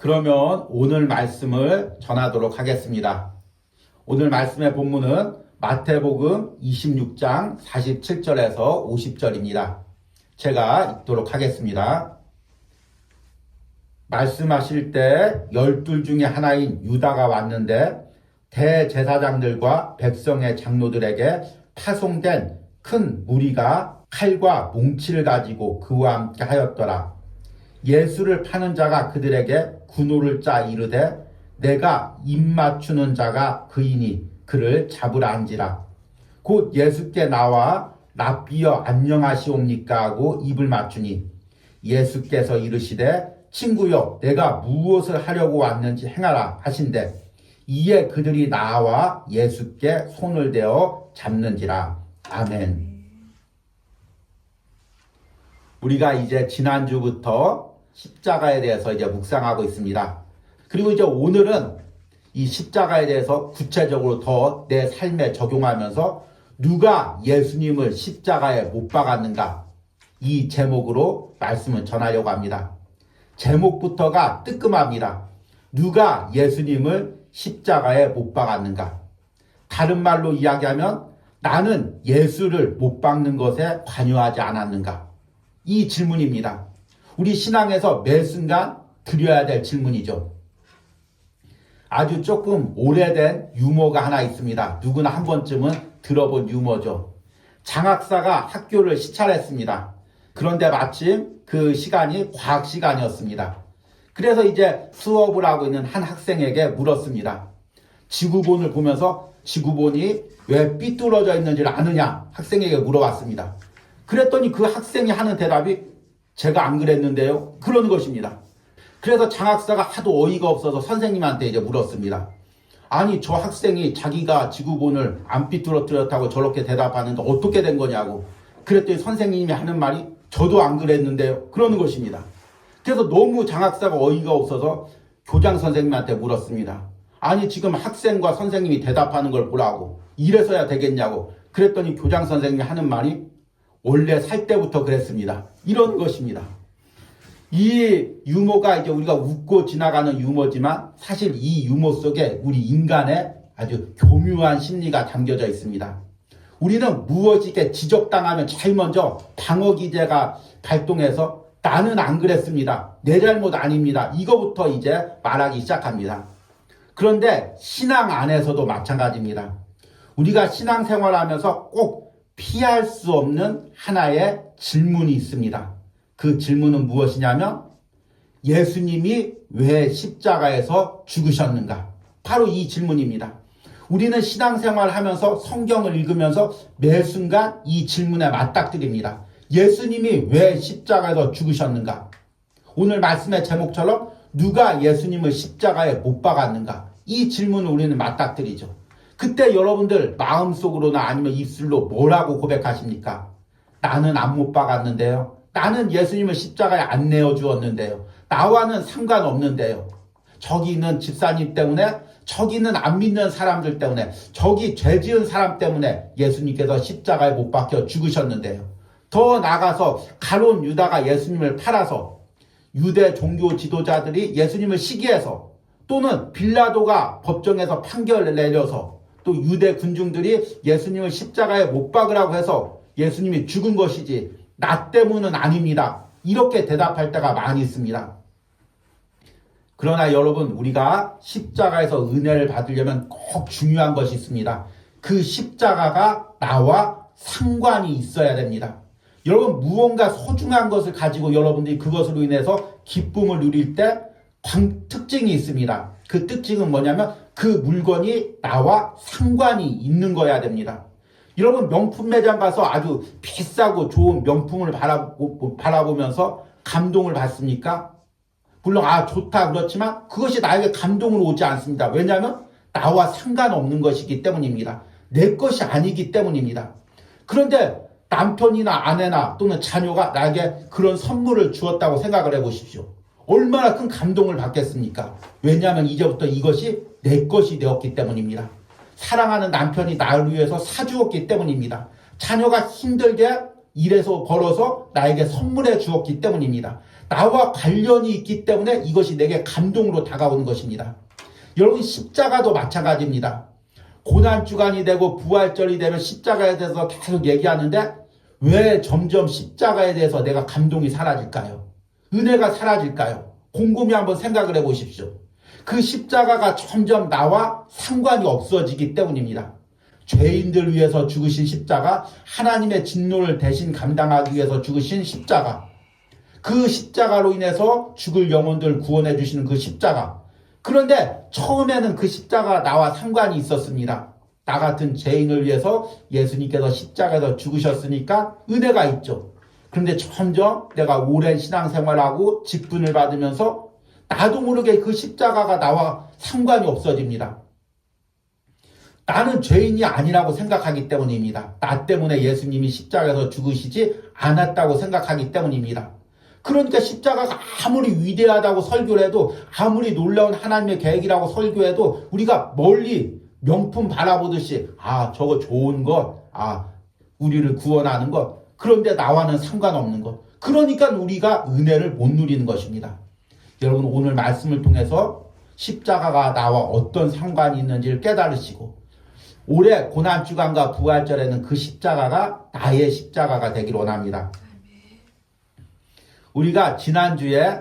그러면 오늘 말씀을 전하도록 하겠습니다. 오늘 말씀의 본문은 마태복음 26장 47절에서 50절입니다. 제가 읽도록 하겠습니다. 말씀하실 때 열둘 중에 하나인 유다가 왔는데 대제사장들과 백성의 장로들에게 파송된 큰 무리가 칼과 몽치를 가지고 그와 함께 하였더라. 예수를 파는 자가 그들에게 군호를 짜 이르되 내가 입 맞추는 자가 그이니 그를 잡으라 한지라. 곧 예수께 나와 랍비여 안녕하시옵니까 하고 입을 맞추니 예수께서 이르시되 친구여 내가 무엇을 하려고 왔는지 행하라 하신대. 이에 그들이 나와 예수께 손을 대어 잡는지라. 아멘. 우리가 이제 지난주부터 십자가에 대해서 이제 묵상하고 있습니다 그리고 이제 오늘은 이 십자가에 대해서 구체적으로 더 내 삶에 적용하면서 누가 예수님을 십자가에 못 박았는가 이 제목으로 말씀을 전하려고 합니다. 제목부터가 뜨끔합니다. 누가 예수님을 십자가에 못 박았는가? 다른 말로 이야기하면 나는 예수를 못 박는 것에 관여하지 않았는가? 이 질문입니다. 우리 신앙에서 매 순간 드려야 될 질문이죠. 아주 조금 오래된 유머가 하나 있습니다. 누구나 한 번쯤은 들어본 유머죠. 장학사가 학교를 시찰했습니다. 그런데 마침 그 시간이 과학 시간이었습니다. 그래서 이제 수업을 하고 있는 한 학생에게 물었습니다. 지구본을 보면서 지구본이 왜 삐뚤어져 있는지를 아느냐 학생에게 물어봤습니다. 그랬더니 그 학생이 하는 대답이 제가 안 그랬는데요. 그런 것입니다. 그래서 장 학사가 하도 어이가 없어서 선생님한테 이제 물었습니다. 아니 저 학생이 자기가 지구본을 안 삐뚤어뜨렸다고 저렇게 대답하는데 어떻게 된 거냐고 그랬더니 선생님이 하는 말이 저도 안 그랬는데요 그러는 것입니다 그래서 너무 장학사가 어이가 없어서 교장 선생님한테 물었습니다 아니 지금 학생과 선생님이 대답하는 걸 보라고 이래서야 되겠냐고 그랬더니 교장 선생님이 하는 말이 원래 살 때부터 그랬습니다 이런 것입니다 이 유머가 이제 우리가 웃고 지나가는 유머지만 사실 이 유머 속에 우리 인간의 아주 교묘한 심리가 담겨져 있습니다. 우리는 무엇이게 지적당하면 제일 먼저 방어 기제가 발동해서 나는 안 그랬습니다. 내 잘못 아닙니다. 이거부터 이제 말하기 시작합니다. 그런데 신앙 안에서도 마찬가지입니다. 우리가 신앙 생활하면서 꼭 피할 수 없는 하나의 질문이 있습니다. 그 질문은 무엇이냐면 예수님이 왜 십자가에서 죽으셨는가? 바로 이 질문입니다. 우리는 신앙생활 하면서 성경을 읽으면서 매 순간 이 질문에 맞닥뜨립니다. 예수님이 왜 십자가에서 죽으셨는가? 오늘 말씀의 제목처럼 누가 예수님을 십자가에 못 박았는가? 이 질문을 우리는 맞닥뜨리죠. 그때 여러분들 마음속으로나 아니면 입술로 뭐라고 고백하십니까? 나는 안 못 박았는데요. 나는 예수님을 십자가에 안 내어 주었는데요. 나와는 상관없는데요. 저기 있는 집사님 때문에, 저기 있는 안 믿는 사람들 때문에, 저기 죄 지은 사람 때문에 예수님께서 십자가에 못 박혀 죽으셨는데요. 더 나가서 가론 유다가 예수님을 팔아서 유대 종교 지도자들이 예수님을 시기해서 또는 빌라도가 법정에서 판결을 내려서 또 유대 군중들이 예수님을 십자가에 못 박으라고 해서 예수님이 죽은 것이지 나 때문은 아닙니다. 이렇게 대답할 때가 많이 있습니다. 그러나 여러분, 우리가 십자가에서 은혜를 받으려면 꼭 중요한 것이 있습니다. 그 십자가가 나와 상관이 있어야 됩니다. 여러분, 무언가 소중한 것을 가지고 여러분들이 그것으로 인해서 기쁨을 누릴 때 특징이 있습니다. 그 특징은 뭐냐면 그 물건이 나와 상관이 있는 거야 됩니다. 여러분 명품 매장 가서 아주 비싸고 좋은 명품을 바라보, 바라보면서 감동을 받습니까? 물론 아 좋다 그렇지만 그것이 나에게 감동으로 오지 않습니다. 왜냐하면 나와 상관없는 것이기 때문입니다. 내 것이 아니기 때문입니다. 그런데 남편이나 아내나 또는 자녀가 나에게 그런 선물을 주었다고 생각을 해보십시오. 얼마나 큰 감동을 받겠습니까? 왜냐하면 이제부터 이것이 내 것이 되었기 때문입니다. 사랑하는 남편이 나를 위해서 사주었기 때문입니다. 자녀가 힘들게 일해서 벌어서 나에게 선물해 주었기 때문입니다. 나와 관련이 있기 때문에 이것이 내게 감동으로 다가오는 것입니다. 여러분 십자가도 마찬가지입니다. 고난 주간이 되고 부활절이 되면 십자가에 대해서 계속 얘기하는데 왜 점점 십자가에 대해서 내가 감동이 사라질까요? 은혜가 사라질까요? 곰곰이 한번 생각을 해 보십시오. 그 십자가가 점점 나와 상관이 없어지기 때문입니다. 죄인들 위해서 죽으신 십자가, 하나님의 진노를 대신 감당하기 위해서 죽으신 십자가, 그 십자가로 인해서 죽을 영혼들 구원해 주시는 그 십자가. 그런데 처음에는 그 십자가 나와 상관이 있었습니다. 나 같은 죄인을 위해서 예수님께서 십자가에서 죽으셨으니까 은혜가 있죠. 그런데 점점 내가 오랜 신앙생활하고 직분을 받으면서 나도 모르게 그 십자가가 나와 상관이 없어집니다. 나는 죄인이 아니라고 생각하기 때문입니다. 나 때문에 예수님이 십자가에서 죽으시지 않았다고 생각하기 때문입니다. 그러니까 십자가가 아무리 위대하다고 설교를 해도 아무리 놀라운 하나님의 계획이라고 설교해도 우리가 멀리 명품 바라보듯이 아 저거 좋은 것, 아 우리를 구원하는 것 그런데 나와는 상관없는 것 그러니까 우리가 은혜를 못 누리는 것입니다. 여러분 오늘 말씀을 통해서 십자가가 나와 어떤 상관이 있는지를 깨달으시고 올해 고난 주간과 부활절에는 그 십자가가 나의 십자가가 되길 원합니다. 우리가 지난주에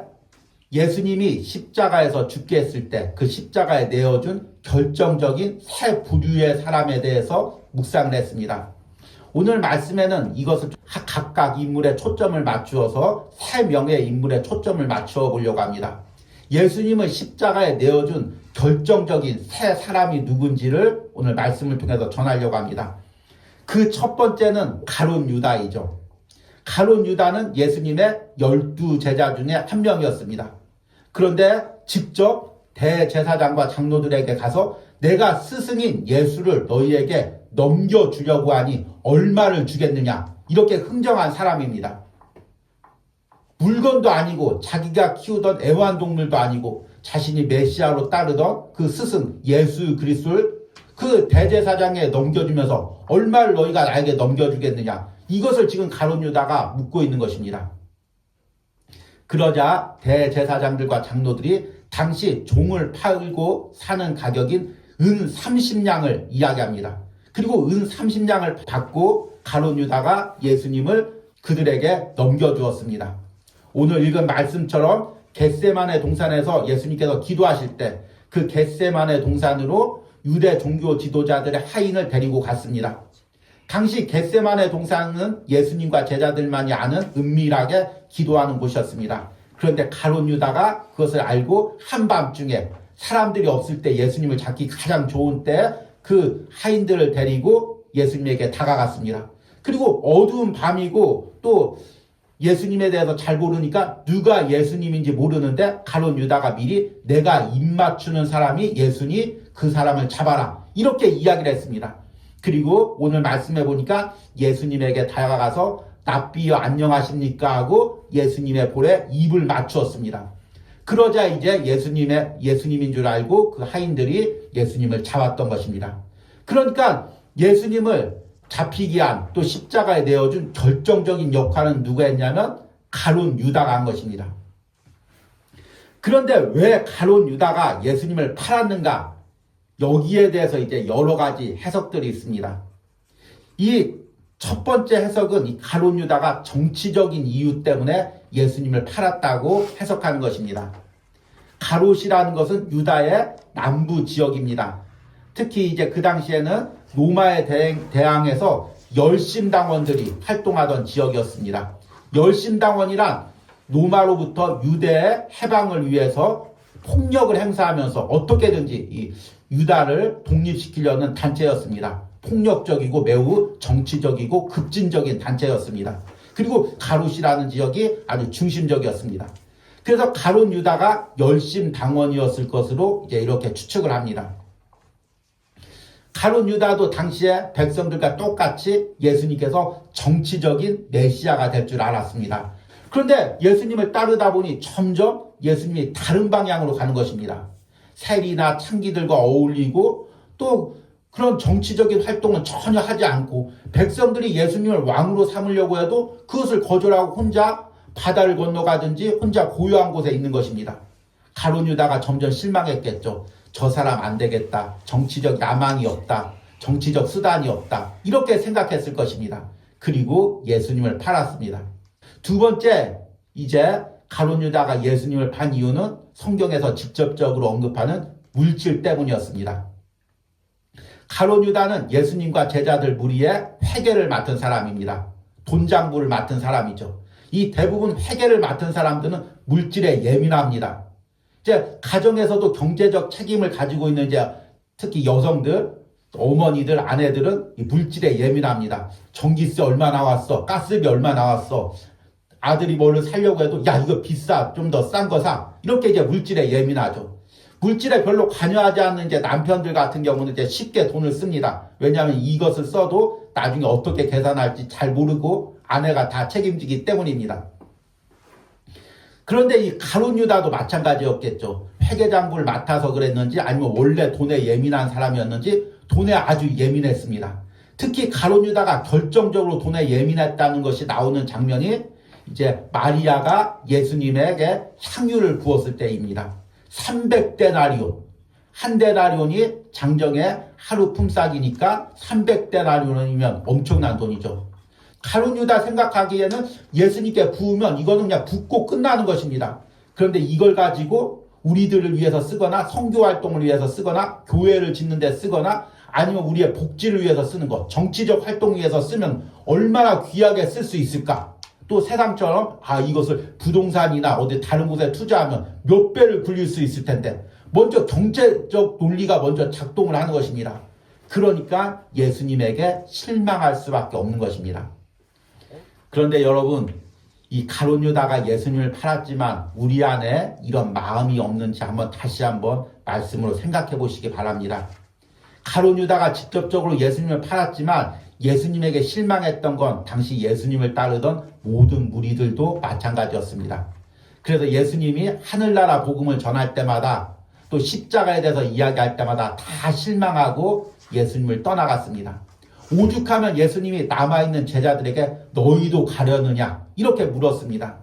예수님이 십자가에서 죽게 했을 때 그 십자가에 내어준 결정적인 세 부류의 사람에 대해서 묵상을 했습니다. 오늘 말씀에는 이것을 각각 인물에 초점을 맞추어서 세 명의 인물에 초점을 맞추어 보려고 합니다. 예수님을 십자가에 내어준 결정적인 세 사람이 누군지를 오늘 말씀을 통해서 전하려고 합니다. 그 첫 번째는 가론 유다이죠. 가론 유다는 예수님의 열두 제자 중에 한 명이었습니다. 그런데 직접 대제사장과 장로들에게 가서 내가 스승인 예수를 너희에게 넘겨주려고 하니 얼마를 주겠느냐 이렇게 흥정한 사람입니다. 물건도 아니고 자기가 키우던 애완동물도 아니고 자신이 메시아로 따르던 그 스승 예수 그리스도를 그 대제사장에 넘겨주면서 얼마를 너희가 나에게 넘겨주겠느냐 이것을 지금 가론 유다가 묻고 있는 것입니다. 그러자 대제사장들과 장로들이 당시 종을 팔고 사는 가격인 은 30냥을 이야기합니다. 그리고 은 30냥을 받고 가론 유다가 예수님을 그들에게 넘겨주었습니다. 오늘 읽은 말씀처럼 겟세만의 동산에서 예수님께서 기도하실 때 그 겟세만의 동산으로 유대 종교 지도자들의 하인을 데리고 갔습니다. 당시 겟세만의 동산은 예수님과 제자들만이 아는 은밀하게 기도하는 곳이었습니다. 그런데 가론 유다가 그것을 알고 한밤중에 사람들이 없을 때 예수님을 찾기 가장 좋은 때 그 하인들을 데리고 예수님에게 다가갔습니다. 그리고 어두운 밤이고 또 예수님에 대해서 잘 모르니까 누가 예수님인지 모르는데 가론 유다가 미리 내가 입 맞추는 사람이 예수니 그 사람을 잡아라. 이렇게 이야기를 했습니다. 그리고 오늘 말씀해 보니까 예수님에게 다가가서 납비여 안녕하십니까 하고 예수님의 볼에 입을 맞추었습니다. 그러자 이제 예수님의 예수님인 줄 알고 그 하인들이 예수님을 잡았던 것입니다. 그러니까 예수님을 잡히기 위한 또 십자가에 내어준 결정적인 역할은 누가 했냐면 가론 유다가 한 것입니다. 그런데 왜 가론 유다가 예수님을 팔았는가? 여기에 대해서 이제 여러 가지 해석들이 있습니다. 이 첫 번째 해석은 이 가론 유다가 정치적인 이유 때문에 예수님을 팔았다고 해석하는 것입니다. 가롯이라는 것은 유다의 남부 지역입니다. 특히 이제 그 당시에는 로마에 대항, 해서 열심당원들이 활동하던 지역이었습니다. 열심당원이란 로마로부터 유대의 해방을 위해서 폭력을 행사하면서 어떻게든지 이 유다를 독립시키려는 단체였습니다. 폭력적이고 매우 정치적이고 급진적인 단체였습니다. 그리고 가롯이라는 지역이 아주 중심적이었습니다. 그래서 가론 유다가 열심 당원이었을 것으로 이제 이렇게 추측을 합니다. 가론 유다도 당시에 백성들과 똑같이 예수님께서 정치적인 메시아가 될 줄 알았습니다. 그런데 예수님을 따르다 보니 점점 예수님이 다른 방향으로 가는 것입니다. 세리나 창기들과 어울리고 또 그런 정치적인 활동은 전혀 하지 않고 백성들이 예수님을 왕으로 삼으려고 해도 그것을 거절하고 혼자 바다를 건너가든지 혼자 고요한 곳에 있는 것입니다. 가론 유다가 점점 실망했겠죠. 저 사람 안 되겠다. 정치적 야망이 없다. 정치적 수단이 없다. 이렇게 생각했을 것입니다. 그리고 예수님을 팔았습니다. 두 번째, 이제 가론 유다가 예수님을 판 이유는 성경에서 직접적으로 언급하는 물질 때문이었습니다. 가론 유다는 예수님과 제자들 무리의 회계를 맡은 사람입니다. 돈장부를 맡은 사람이죠. 이 대부분 회계를 맡은 사람들은 물질에 예민합니다. 이제 가정에서도 경제적 책임을 가지고 있는 이제 특히 여성들, 어머니들, 아내들은 이 물질에 예민합니다. 전기세 얼마 나왔어? 가스비 얼마 나왔어? 아들이 뭐를 사려고 해도 야 이거 비싸 좀 더 싼 거 사. 이렇게 이제 물질에 예민하죠. 물질에 별로 관여하지 않는 이제 남편들 같은 경우는 이제 쉽게 돈을 씁니다. 왜냐하면 이것을 써도 나중에 어떻게 계산할지 잘 모르고 아내가 다 책임지기 때문입니다. 그런데 이 가론 유다도 마찬가지였겠죠. 회계장부를 맡아서 그랬는지 아니면 원래 돈에 예민한 사람이었는지 돈에 아주 예민했습니다. 특히 가론 유다가 결정적으로 돈에 예민했다는 것이 나오는 장면이 이제 마리아가 예수님에게 향유를 부었을 때입니다. 300데나리온. 한 데나리온이 장정의 하루 품삯이니까 300데나리온이면 엄청난 돈이죠. 가룟 유다 생각하기에는 예수님께 부으면 이거는 그냥 붓고 끝나는 것입니다. 그런데 이걸 가지고 우리들을 위해서 쓰거나 성교 활동을 위해서 쓰거나 교회를 짓는 데 쓰거나 아니면 우리의 복지를 위해서 쓰는 것, 정치적 활동 위해서 쓰면 얼마나 귀하게 쓸 수 있을까? 또 세상처럼 아 이것을 부동산이나 어디 다른 곳에 투자하면 몇 배를 굴릴 수 있을 텐데 먼저 경제적 논리가 먼저 작동을 하는 것입니다. 그러니까 예수님에게 실망할 수밖에 없는 것입니다. 그런데 여러분 이 가론 유다가 예수님을 팔았지만 우리 안에 이런 마음이 없는지 한번 다시 한번 말씀으로 생각해 보시기 바랍니다. 가론 유다가 직접적으로 예수님을 팔았지만 예수님에게 실망했던 건 당시 예수님을 따르던 모든 무리들도 마찬가지였습니다. 그래서 예수님이 하늘나라 복음을 전할 때마다 또 십자가에 대해서 이야기할 때마다 다 실망하고 예수님을 떠나갔습니다. 오죽하면 예수님이 남아있는 제자들에게 너희도 가려느냐 이렇게 물었습니다.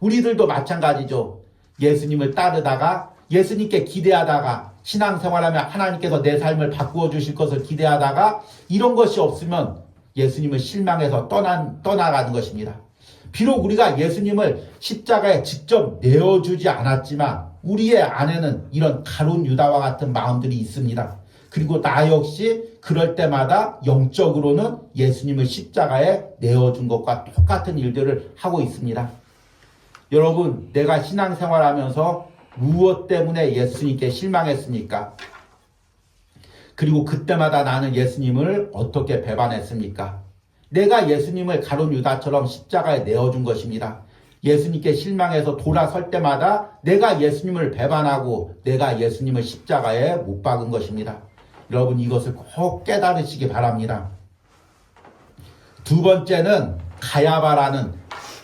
우리들도 마찬가지죠. 예수님을 따르다가 예수님께 기대하다가 신앙생활하면 하나님께서 내 삶을 바꾸어 주실 것을 기대하다가 이런 것이 없으면 예수님을 실망해서 떠난, 떠나가는 것입니다. 비록 우리가 예수님을 십자가에 직접 내어주지 않았지만 우리의 안에는 이런 가론 유다와 같은 마음들이 있습니다. 그리고 나 역시 그럴 때마다 영적으로는 예수님을 십자가에 내어준 것과 똑같은 일들을 하고 있습니다. 여러분, 내가 신앙생활 하면서 무엇 때문에 예수님께 실망했습니까? 그리고 그때마다 나는 예수님을 어떻게 배반했습니까? 내가 예수님을 가론 유다처럼 십자가에 내어준 것입니다. 예수님께 실망해서 돌아설 때마다 내가 예수님을 배반하고 내가 예수님을 십자가에 못 박은 것입니다. 여러분 이것을 꼭 깨달으시기 바랍니다. 두 번째는 가야바라는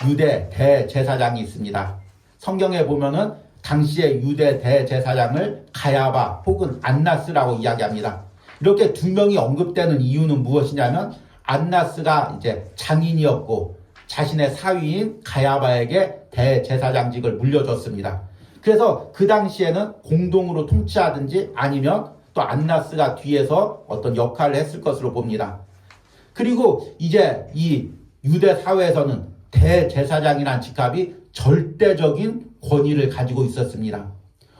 유대 대제사장이 있습니다. 성경에 보면은 당시의 유대 대제사장을 가야바 혹은 안나스라고 이야기합니다. 이렇게 두 명이 언급되는 이유는 무엇이냐면 안나스가 이제 장인이었고 자신의 사위인 가야바에게 대제사장직을 물려줬습니다. 그래서 그 당시에는 공동으로 통치하든지 아니면 또 안나스가 뒤에서 어떤 역할을 했을 것으로 봅니다. 그리고 이제 이 유대 사회에서는 대제사장이란 직함이 절대적인 권위를 가지고 있었습니다.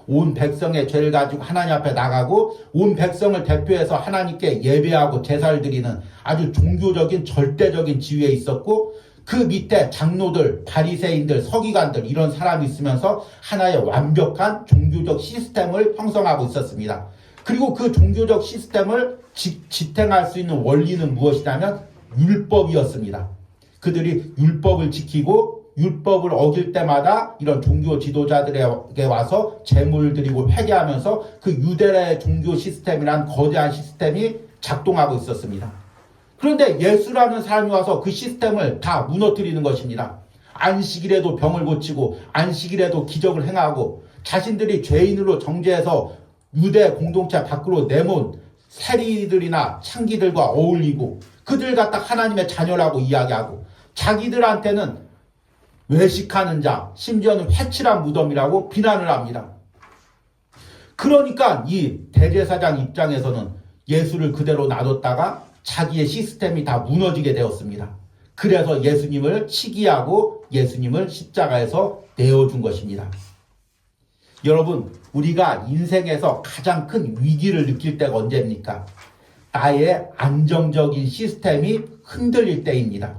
온 백성의 죄를 가지고 하나님 앞에 나가고 온 백성을 대표해서 하나님께 예배하고 제사를 드리는 아주 종교적인 절대적인 지위에 있었고 그 밑에 장로들, 바리새인들, 서기관들 이런 사람이 있으면서 하나의 완벽한 종교적 시스템을 형성하고 있었습니다. 그리고 그 종교적 시스템을 지, 지탱할 수 있는 원리는 무엇이냐면 율법이었습니다. 그들이 율법을 지키고 율법을 어길 때마다 이런 종교 지도자들에게 와서 재물 드리고 회개하면서 그 유대의 종교 시스템이란 거대한 시스템이 작동하고 있었습니다. 그런데 예수라는 사람이 와서 그 시스템을 다 무너뜨리는 것입니다. 안식일에도 병을 고치고 안식일에도 기적을 행하고 자신들이 죄인으로 정죄해서 유대 공동체 밖으로 내몬 세리들이나 창기들과 어울리고 그들 갖다 하나님의 자녀라고 이야기하고 자기들한테는 외식하는 자, 심지어는 회칠한 무덤이라고 비난을 합니다. 그러니까 이 대제사장 입장에서는 예수를 그대로 놔뒀다가 자기의 시스템이 다 무너지게 되었습니다. 그래서 예수님을 시기하고 예수님을 십자가에서 내어준 것입니다. 여러분, 우리가 인생에서 가장 큰 위기를 느낄 때가 언제입니까? 나의 안정적인 시스템이 흔들릴 때입니다.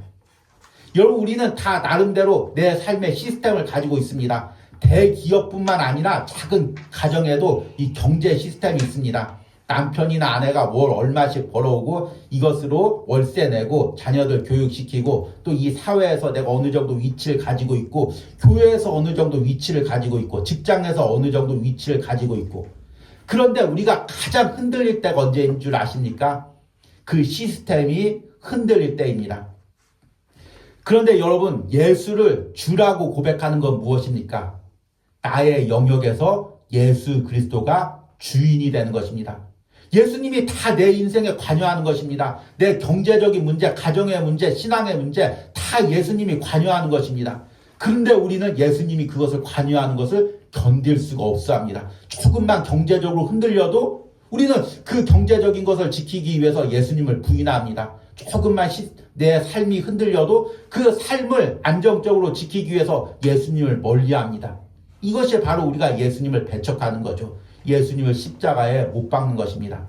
여러분, 우리는 다 나름대로 내 삶의 시스템을 가지고 있습니다. 대기업뿐만 아니라 작은 가정에도 이 경제 시스템이 있습니다. 남편이나 아내가 월 얼마씩 벌어오고 이것으로 월세 내고 자녀들 교육시키고 또 이 사회에서 내가 어느 정도 위치를 가지고 있고 교회에서 어느 정도 위치를 가지고 있고 직장에서 어느 정도 위치를 가지고 있고 그런데 우리가 가장 흔들릴 때가 언제인 줄 아십니까? 그 시스템이 흔들릴 때입니다. 그런데 여러분 예수를 주라고 고백하는 건 무엇입니까? 나의 영역에서 예수 그리스도가 주인이 되는 것입니다. 예수님이 다 내 인생에 관여하는 것입니다. 내 경제적인 문제, 가정의 문제, 신앙의 문제 다 예수님이 관여하는 것입니다. 그런데 우리는 예수님이 그것을 관여하는 것을 견딜 수가 없어 합니다. 조금만 경제적으로 흔들려도 우리는 그 경제적인 것을 지키기 위해서 예수님을 부인합니다. 조금만 시- 내 삶이 흔들려도 그 삶을 안정적으로 지키기 위해서 예수님을 멀리 합니다. 이것이 바로 우리가 예수님을 배척하는 거죠. 예수님을 십자가에 못 박는 것입니다.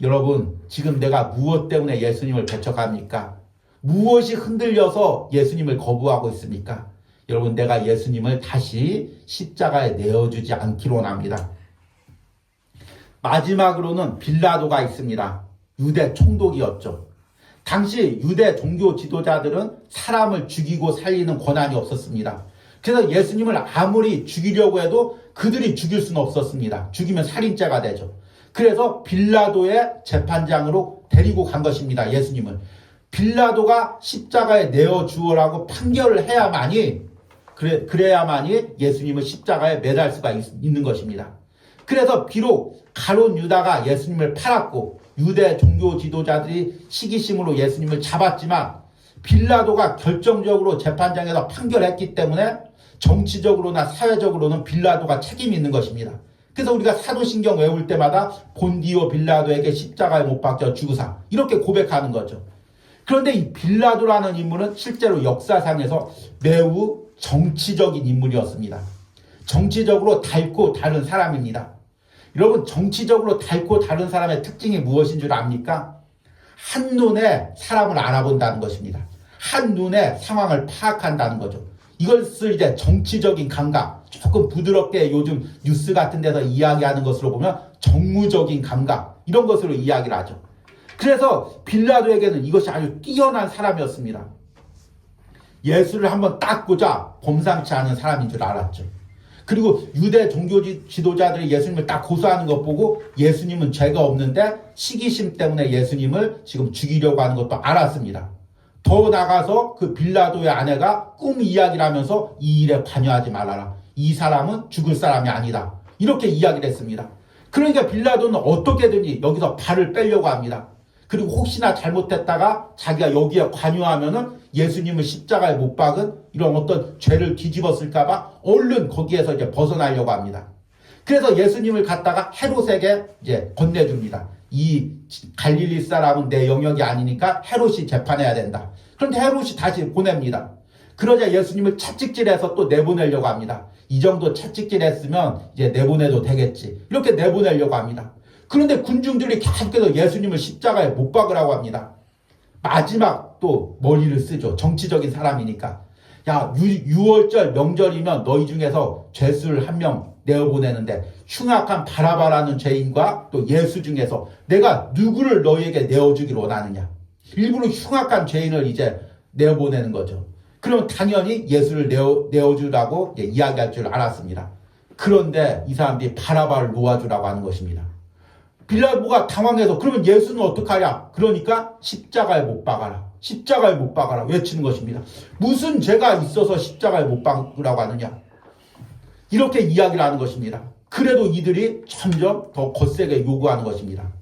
여러분, 지금 내가 무엇 때문에 예수님을 배척합니까? 무엇이 흔들려서 예수님을 거부하고 있습니까? 여러분, 내가 예수님을 다시 십자가에 내어주지 않기로 합니다. 마지막으로는 빌라도가 있습니다. 유대 총독이었죠. 당시 유대 종교 지도자들은 사람을 죽이고 살리는 권한이 없었습니다. 그래서 예수님을 아무리 죽이려고 해도 그들이 죽일 수는 없었습니다. 죽이면 살인죄가 되죠. 그래서 빌라도의 재판장으로 데리고 간 것입니다. 예수님을. 빌라도가 십자가에 내어 주어라고 판결을 해야만이 그래, 그래야만이 예수님을 십자가에 매달 수가 있, 있는 것입니다. 그래서 비록 가론 유다가 예수님을 팔았고 유대 종교 지도자들이 시기심으로 예수님을 잡았지만 빌라도가 결정적으로 재판장에서 판결했기 때문에 정치적으로나 사회적으로는 빌라도가 책임이 있는 것입니다. 그래서 우리가 사도신경 외울 때마다 본디오 빌라도에게 십자가에 못 박혀 죽으사 이렇게 고백하는 거죠. 그런데 이 빌라도라는 인물은 실제로 역사상에서 매우 정치적인 인물이었습니다. 정치적으로 닳고 다른 사람입니다. 여러분 정치적으로 닳고 다른 사람의 특징이 무엇인 줄 압니까? 한눈에 사람을 알아본다는 것입니다. 한눈에 상황을 파악한다는 거죠. 이것을 이제 정치적인 감각, 조금 부드럽게 요즘 뉴스 같은 데서 이야기하는 것으로 보면 정무적인 감각, 이런 것으로 이야기를 하죠. 그래서 빌라도에게는 이것이 아주 뛰어난 사람이었습니다. 예수를 한번 딱 보자 범상치 않은 사람인 줄 알았죠. 그리고 유대 종교 지- 지도자들이 예수님을 딱 고소하는 것 보고 예수님은 죄가 없는데 시기심 때문에 예수님을 지금 죽이려고 하는 것도 알았습니다. 더 나가서 그 빌라도의 아내가 꿈 이야기를 하면서 이 일에 관여하지 말아라. 이 사람은 죽을 사람이 아니다. 이렇게 이야기를 했습니다. 그러니까 빌라도는 어떻게든지 여기서 발을 빼려고 합니다. 그리고 혹시나 잘못했다가 자기가 여기에 관여하면은 예수님을 십자가에 못 박은 이런 어떤 죄를 뒤집었을까봐 얼른 거기에서 이제 벗어나려고 합니다. 그래서 예수님을 갖다가 헤롯에게 이제 건네줍니다. 이 갈릴리 사람은 내 영역이 아니니까 헤롯이 재판해야 된다. 그런데 헤롯이 다시 보냅니다. 그러자 예수님을 채찍질해서 또 내보내려고 합니다. 이 정도 채찍질했으면 이제 내보내도 되겠지. 이렇게 내보내려고 합니다. 그런데 군중들이 계속해서 예수님을 십자가에 못 박으라고 합니다. 마지막 또 머리를 쓰죠. 정치적인 사람이니까. 야, 유, 월절 명절이면 너희 중에서 죄수를 한 명 내어보내는데 흉악한 바라바라는 죄인과 또 예수 중에서 내가 누구를 너희에게 내어주기로 원하느냐. 일부러 흉악한 죄인을 이제 내어보내는 거죠. 그럼 당연히 예수를 내어, 내어주라고 예, 이야기할 줄 알았습니다. 그런데 이 사람들이 바라바를 놓아주라고 하는 것입니다. 빌라도가 당황해서 그러면 예수는 어떡하냐? 그러니까 십자가에 못 박아라. 십자가에 못 박아라. 외치는 것입니다. 무슨 죄가 있어서 십자가에 못 박으라고 하느냐? 이렇게 이야기를 하는 것입니다. 그래도 이들이 점점 더 거세게 요구하는 것입니다.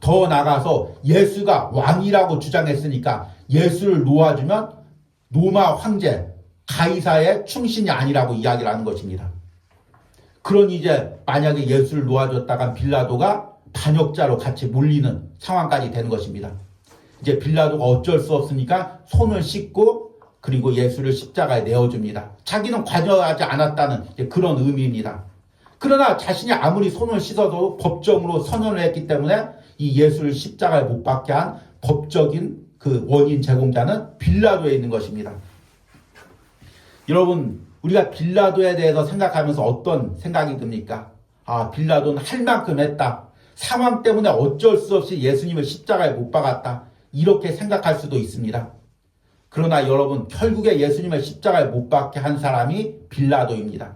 더 나가서 예수가 왕이라고 주장했으니까 예수를 놓아주면 로마 황제 가이사의 충신이 아니라고 이야기를 하는 것입니다. 그러니 이제 만약에 예수를 놓아줬다간 빌라도가 반역자로 같이 몰리는 상황까지 되는 것입니다. 이제 빌라도가 어쩔 수 없으니까 손을 씻고 그리고 예수를 십자가에 내어줍니다. 자기는 관여하지 않았다는 그런 의미입니다. 그러나 자신이 아무리 손을 씻어도 법정으로 선언을 했기 때문에 이 예수를 십자가에 못 박게 한 법적인 그 원인 제공자는 빌라도에 있는 것입니다. 여러분, 우리가 빌라도에 대해서 생각하면서 어떤 생각이 듭니까? 아, 빌라도는 할 만큼 했다. 상황 때문에 어쩔 수 없이 예수님을 십자가에 못 박았다. 이렇게 생각할 수도 있습니다. 그러나 여러분, 결국에 예수님을 십자가에 못 박게 한 사람이 빌라도입니다.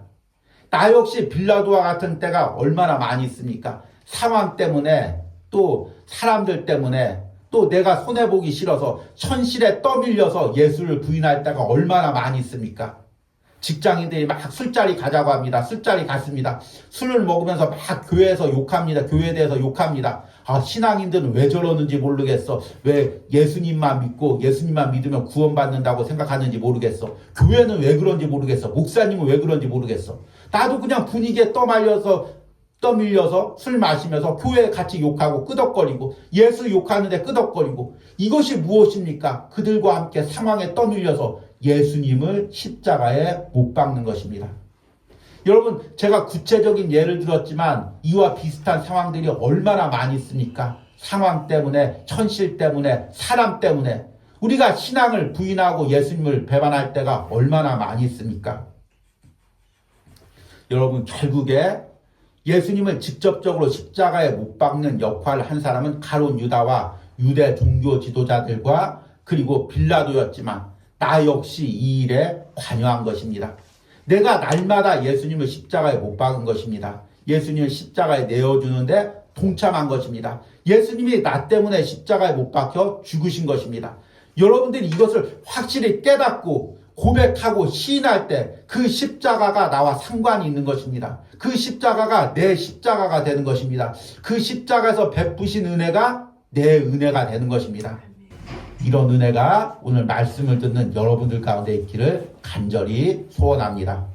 나 역시 빌라도와 같은 때가 얼마나 많이 있습니까? 상황 때문에 또 사람들 때문에 또 내가 손해보기 싫어서 현실에 떠밀려서 예수를 부인할 때가 얼마나 많이 있습니까? 직장인들이 막 술자리 가자고 합니다. 술자리 갔습니다. 술을 먹으면서 막 교회에서 욕합니다. 교회에 대해서 욕합니다. 아, 신앙인들은 왜 저러는지 모르겠어. 왜 예수님만 믿고 예수님만 믿으면 구원받는다고 생각하는지 모르겠어. 교회는 왜 그런지 모르겠어. 목사님은 왜 그런지 모르겠어. 나도 그냥 분위기에 떠말려서 떠밀려서 술 마시면서 교회 같이 욕하고 끄덕거리고 예수 욕하는데 끄덕거리고 이것이 무엇입니까? 그들과 함께 상황에 떠밀려서 예수님을 십자가에 못 박는 것입니다. 여러분, 제가 구체적인 예를 들었지만 이와 비슷한 상황들이 얼마나 많이 있습니까? 상황 때문에, 현실 때문에, 사람 때문에 우리가 신앙을 부인하고 예수님을 배반할 때가 얼마나 많이 있습니까? 여러분, 결국에 예수님을 직접적으로 십자가에 못 박는 역할을 한 사람은 가론 유다와 유대 종교 지도자들과 그리고 빌라도였지만 나 역시 이 일에 관여한 것입니다. 내가 날마다 예수님을 십자가에 못 박은 것입니다. 예수님을 십자가에 내어주는데 동참한 것입니다. 예수님이 나 때문에 십자가에 못 박혀 죽으신 것입니다. 여러분들이 이것을 확실히 깨닫고 고백하고 시인할 때 그 십자가가 나와 상관이 있는 것입니다. 그 십자가가 내 십자가가 되는 것입니다. 그 십자가에서 베푸신 은혜가 내 은혜가 되는 것입니다. 이런 은혜가 오늘 말씀을 듣는 여러분들 가운데 있기를 간절히 소원합니다.